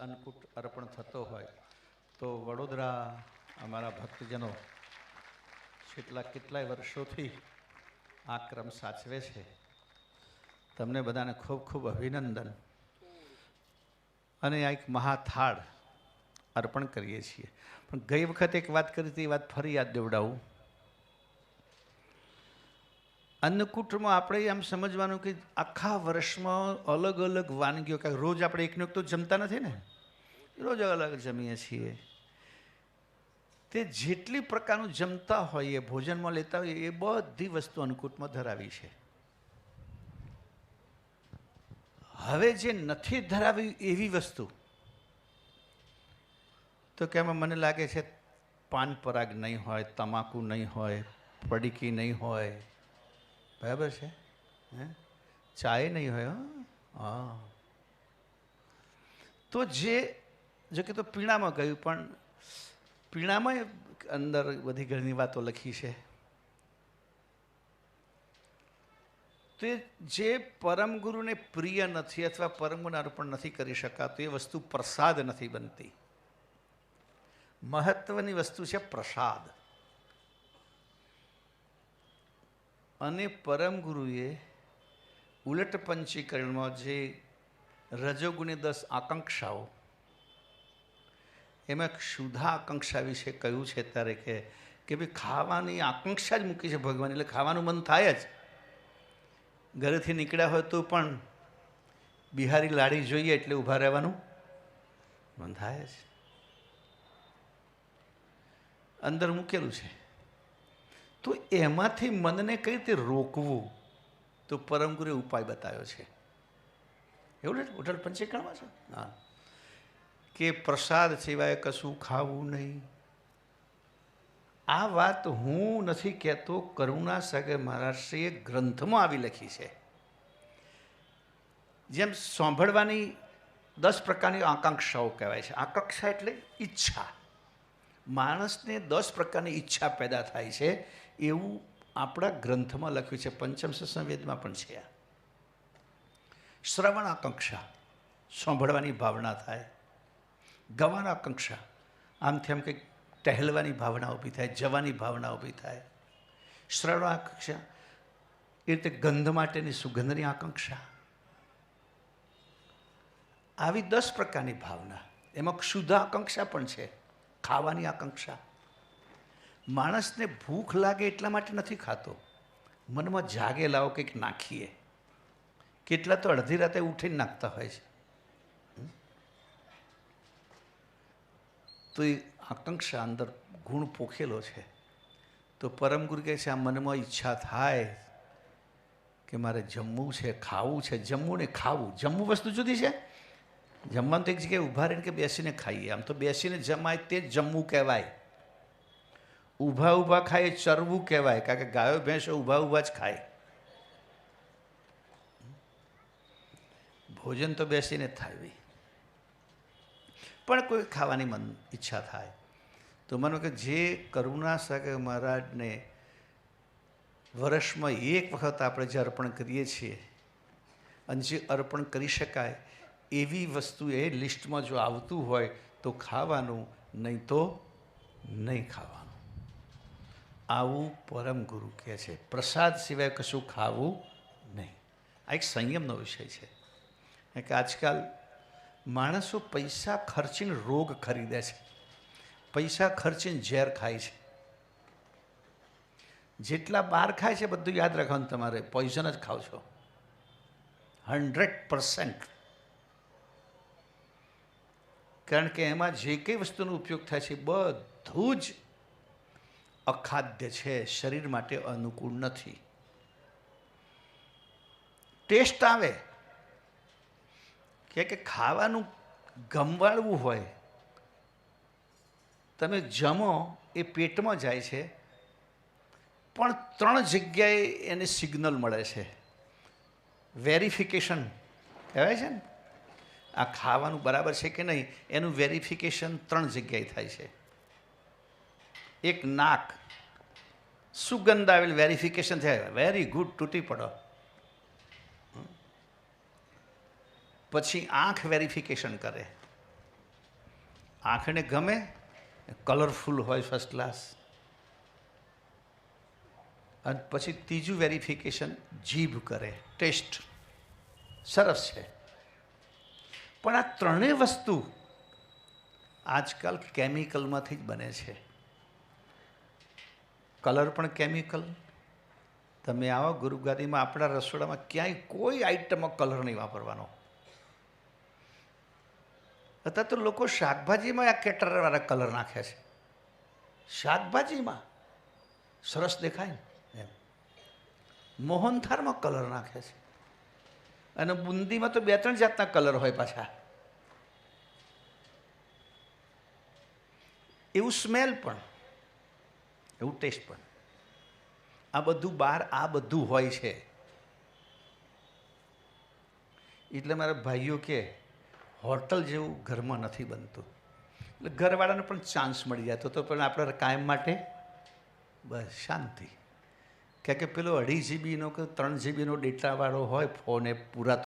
અન્નકૂટ અર્પણ થતો હોય, તો વડોદરા અમારા ભક્તજનો છેલ્લા કેટલાય વર્ષોથી આ ક્રમ સાચવે છે. તમને બધાને ખૂબ ખૂબ અભિનંદન. અને આ એક મહાથાળ અર્પણ કરીએ છીએ. પણ ગઈ વખતે એક વાત કરી હતી, એ વાત ફરી યાદ દેવડાવું. અન્નકૂટમાં આપણે આમ સમજવાનું કે આખા વર્ષમાં અલગ અલગ વાનગીઓ કાંઈક રોજ આપણે એકનો એક તો જમતા નથી ને? રોજ અલગ જમીએ છીએ. તે જેટલી પ્રકારનું જમતા હોઈએ ભોજનમાં લેતા હોઈએ એ બધી વસ્તુ અન્નકૂટમાં ધરાવી છે. હવે જે નથી ધરાવી એવી વસ્તુ, તો કે એમાં મને લાગે છે પાન પરાગ નહીં હોય, તમાકુ નહીં હોય, પડીકી નહીં હોય બરાબર છે? હે? ચાય નહીં હોય, હો? તો જે, જો કે તો પીણામાં ગયું પણ પીણામાં અંદર બધી ઘણી વાતો લખી છે. તે જે પરમ ગુરુને પ્રિય નથી અથવા પરમ ગુણ અર્પણ નથી કરી શકાતું, એ વસ્તુ પ્રસાદ નથી બનતી. મહત્વની વસ્તુ છે પ્રસાદ. અને પરમ ગુરુએ ઉલટ પંચીકરણમાં જે રજોગુણી દસ આકાંક્ષાઓ, એમાં શુદ્ધા આકાંક્ષા વિશે કહ્યું છે ત્યારે કે કે ભાઈ ખાવાની આકાંક્ષા જ મૂકી છે ભગવાન, એટલે ખાવાનું મન થાય જ. ઘરેથી નીકળ્યા હોય તો પણ બિહારી લાડી જોઈએ એટલે ઊભા રહેવાનું મન થાય જ. અંદર મૂકેલું છે. તો એમાંથી મનને કઈ રીતે રોકવું? તો પરમગુરુએ ઉપાય બતાવ્યો છે. એવું ને ઉઠળ પંચીકરણમાં છે? હા કે પ્રસાદ સિવાય કશું ખાવું નહીં. આ વાત હું નથી કહેતો, કરુણા સાગર મહારાષ્ટ્રીએ ગ્રંથમાં આવી લખી છે. જેમ સાંભળવાની દસ પ્રકારની આકાંક્ષાઓ કહેવાય છે. આકાંક્ષા એટલે ઈચ્છા. માણસને દસ પ્રકારની ઈચ્છા પેદા થાય છે, એવું આપણા ગ્રંથમાં લખ્યું છે. પંચમ સંવેદમાં પણ છે આ. શ્રવણ આકાંક્ષા, સાંભળવાની ભાવના થાય. ગવાના આકાંક્ષા આમથી આમ કંઈક ટહેલવાની ભાવના ઊભી થાય, જવાની ભાવના ઊભી થાય. શ્રવણ આકાંક્ષા, એ રીતે ગંધ માટેની સુગંધની આકાંક્ષા. આવી દસ પ્રકારની ભાવના, એમાં ક્ષુધા આકાંક્ષા પણ છે. ખાવાની આકાંક્ષા. માણસને ભૂખ લાગે એટલા માટે નથી ખાતો. મનમાં જાગે લાવો કંઈક નાખીએ. કેટલા તો અડધી રાતે ઉઠીને નાખતા હોય છે. તો એ આકાંક્ષા અંદર ગુણ પોખેલો છે. તો પરમગુરુ કહે છે, આ મનમાં ઈચ્છા થાય કે મારે જમવું છે, ખાવું છે. જમવું ને ખાવું. જમવું વસ્તુ જુદી છે? જમવાનું તો એક જગ્યાએ ઊભા રહીને કે બેસીને ખાઈએ. આમ તો બેસીને જમાય તે જમવું કહેવાય. ઊભા ઊભા ખાય ચરવું કહેવાય. કારણ કે ગાયો, ભેંસો ઊભા ઊભા જ ખાય. ભોજન તો બેસીને થાય પણ કોઈ ખાવાની મન ઈચ્છા થાય. તો માનો કે જે કરુણા સાગર મહારાજને વર્ષમાં એક વખત આપણે જે અર્પણ કરીએ છીએ, અને જે અર્પણ કરી શકાય એવી વસ્તુ એ લિસ્ટમાં જો આવતું હોય તો ખાવાનું, નહીં તો નહીં ખાવાનું. આવું પરમ ગુરુ કહે છે. પ્રસાદ સિવાય કશું ખાવું નહીં. આ એક સંયમનો વિષય છે. કે આજકાલ માણસો પૈસા ખર્ચીને રોગ ખરીદે છે. પૈસા ખર્ચીને ઝેર ખાય છે. જેટલા બહાર ખાય છે બધું યાદ રાખવાનું તમારે. પોઈઝન જ ખાવ છો. Hundred percent. કારણ કે એમાં જે કંઈ વસ્તુનો ઉપયોગ થાય છે બધું જ અખાદ્ય છે, શરીર માટે અનુકૂળ નથી. ટેસ્ટ આવે. કે કે ખાવાનું ગમવાળવું હોય, તમે જમો એ પેટમાં જાય છે, પણ ત્રણ જગ્યાએ એને સિગ્નલ મળે છે. વેરિફિકેશન કહેવાય છે ને? આ ખાવાનું બરાબર છે કે નહીં, એનું વેરિફિકેશન ત્રણ જગ્યાએ થાય છે. એક નાક, સુગંધ આવેલ વેરિફિકેશન થાય વેરી ગુડ તૂટી પડો. પછી આંખ વેરિફિકેશન કરે. આંખને ગમે કલરફુલ હોય ફર્સ્ટ ક્લાસ અને પછી ત્રીજું વેરિફિકેશન જીભ કરે. ટેસ્ટ સરસ છે. પણ આ ત્રણેય વસ્તુ આજકાલ કેમિકલમાંથી જ બને છે. કલર પણ કેમિકલ. તમે આવો ગુરુગાદીમાં આપણા રસોડામાં ક્યાંય કોઈ આઈટમમાં કલર નહીં વાપરવાનો. અત્યારે તો લોકો શાકભાજીમાં આ કેટરવાળા કલર નાખે છે. શાકભાજીમાં સરસ દેખાય ને એમ. મોહનથારમાં કલર નાખે છે. અને બુંદીમાં તો બે ત્રણ જાતના કલર હોય પાછા. એવું સ્મેલ પણ, એવું ટેસ્ટ પણ. આ બધું બહાર આ બધું હોય છે. એટલે મારા ભાઈઓ કે, હોટલ જેવું ઘરમાં નથી બનતું. એટલે ઘરવાળાને પણ ચાન્સ મળી જાય. તો પણ આપણે કાયમ માટે બસ શાંતિ. કે પેલો અઢી જીબીનો કે ત્રણ જીબીનો ડેટાવાળો હોય ફોન એ પૂરા